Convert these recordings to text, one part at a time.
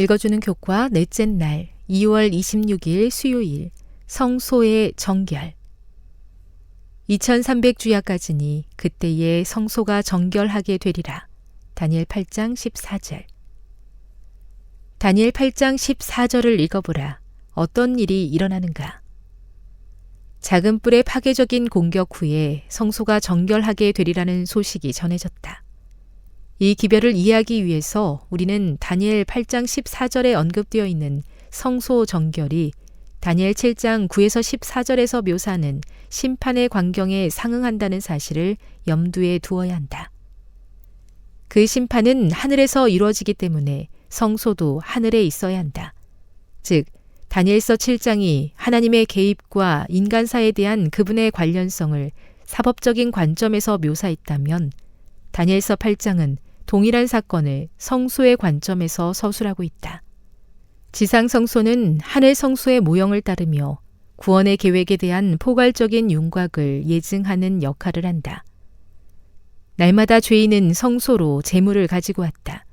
읽어주는 교과 넷째 날 2월 26일 수요일 성소의 정결 2300주야까지니 그때에 성소가 정결하게 되리라. 다니엘 8장 14절 다니엘 8장 14절을 읽어보라. 어떤 일이 일어나는가? 작은 뿔의 파괴적인 공격 후에 성소가 정결하게 되리라는 소식이 전해졌다. 이 기별을 이해하기 위해서 우리는 다니엘 8장 14절에 언급되어 있는 성소 정결이 다니엘 7장 9에서 14절에서 묘사하는 심판의 광경에 상응한다는 사실을 염두에 두어야 한다. 그 심판은 하늘에서 이루어지기 때문에 성소도 하늘에 있어야 한다. 즉, 다니엘서 7장이 하나님의 개입과 인간 사에 대한 그분의 관련성을 사법적인 관점에서 묘사했다면 다니엘서 8장은 동일한 사건을 성소의 관점에서 서술하고 있다. 지상 성소는 하늘 성소의 모형을 따르며 구원의 계획에 대한 포괄적인 윤곽을 예증하는 역할을 한다. 날마다 죄인은 성소로 재물을 가지고 왔다.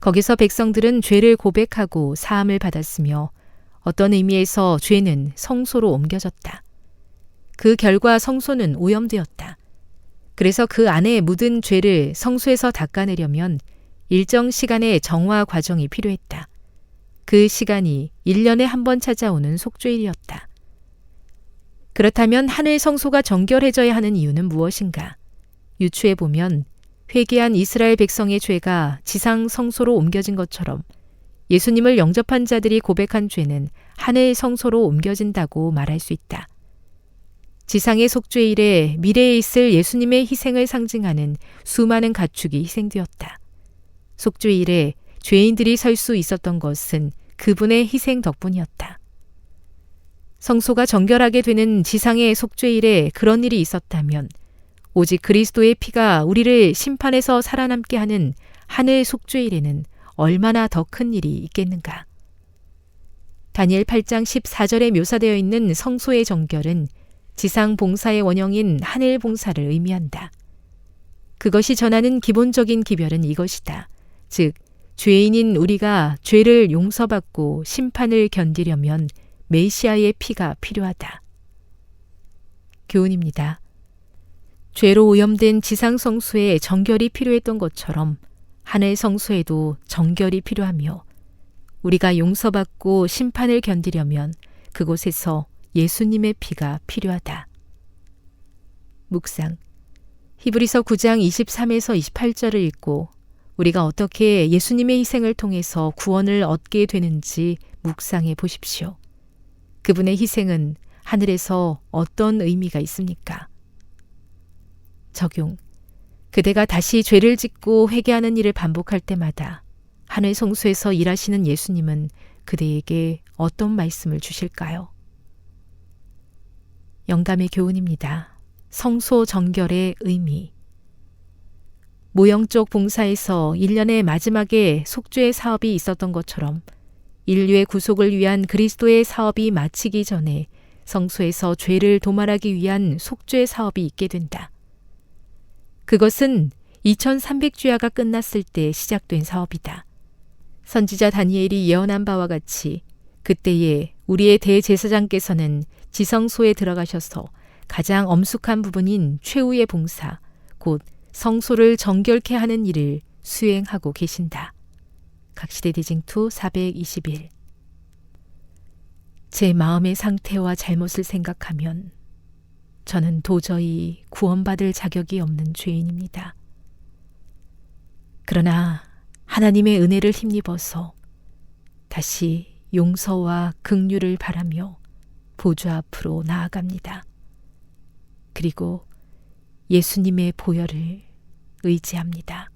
거기서 백성들은 죄를 고백하고 사함을 받았으며 어떤 의미에서 죄는 성소로 옮겨졌다. 그 결과 성소는 오염되었다. 그래서 그 안에 묻은 죄를 성소에서 닦아내려면 일정 시간의 정화 과정이 필요했다. 그 시간이 1년에 한 번 찾아오는 속죄일이었다. 그렇다면 하늘 성소가 정결해져야 하는 이유는 무엇인가? 유추해 보면 회개한 이스라엘 백성의 죄가 지상 성소로 옮겨진 것처럼 예수님을 영접한 자들이 고백한 죄는 하늘 성소로 옮겨진다고 말할 수 있다. 지상의 속죄 일에 미래에 있을 예수님의 희생을 상징하는 수많은 가축이 희생되었다. 속죄 일에 죄인들이 설 수 있었던 것은 그분의 희생 덕분이었다. 성소가 정결하게 되는 지상의 속죄일에 그런 일이 있었다면 오직 그리스도의 피가 우리를 심판에서 살아남게 하는 하늘 속죄일에는 얼마나 더 큰 일이 있겠는가. 다니엘 8장 14절에 묘사되어 있는 성소의 정결은 지상 봉사의 원형인 하늘 봉사를 의미한다. 그것이 전하는 기본적인 기별은 이것이다. 즉, 죄인인 우리가 죄를 용서받고 심판을 견디려면 메시아의 피가 필요하다. 교훈입니다. 죄로 오염된 지상 성소에 정결이 필요했던 것처럼 하늘 성소에도 정결이 필요하며 우리가 용서받고 심판을 견디려면 그곳에서 예수님의 피가 필요하다. 묵상. 히브리서 9장 23에서 28절을 읽고 우리가 어떻게 예수님의 희생을 통해서 구원을 얻게 되는지 묵상해 보십시오. 그분의 희생은 하늘에서 어떤 의미가 있습니까? 적용. 그대가 다시 죄를 짓고 회개하는 일을 반복할 때마다 하늘 성소에서 일하시는 예수님은 그대에게 어떤 말씀을 주실까요? 영감의 교훈입니다. 성소 정결의 의미. 모형적 봉사에서 1년의 마지막에 속죄의 사업이 있었던 것처럼 인류의 구속을 위한 그리스도의 사업이 마치기 전에 성소에서 죄를 도말하기 위한 속죄 사업이 있게 된다. 그것은 2300주야가 끝났을 때 시작된 사업이다. 선지자 다니엘이 예언한 바와 같이 그때에 우리의 대제사장께서는 지성소에 들어가셔서 가장 엄숙한 부분인 최후의 봉사, 곧 성소를 정결케 하는 일을 수행하고 계신다. 각시대 디징투 421. 제 마음의 상태와 잘못을 생각하면 저는 도저히 구원받을 자격이 없는 죄인입니다. 그러나 하나님의 은혜를 힘입어서 다시 용서와 긍휼을 바라며 보좌 앞으로 나아갑니다. 그리고 예수님의 보혈을 의지합니다.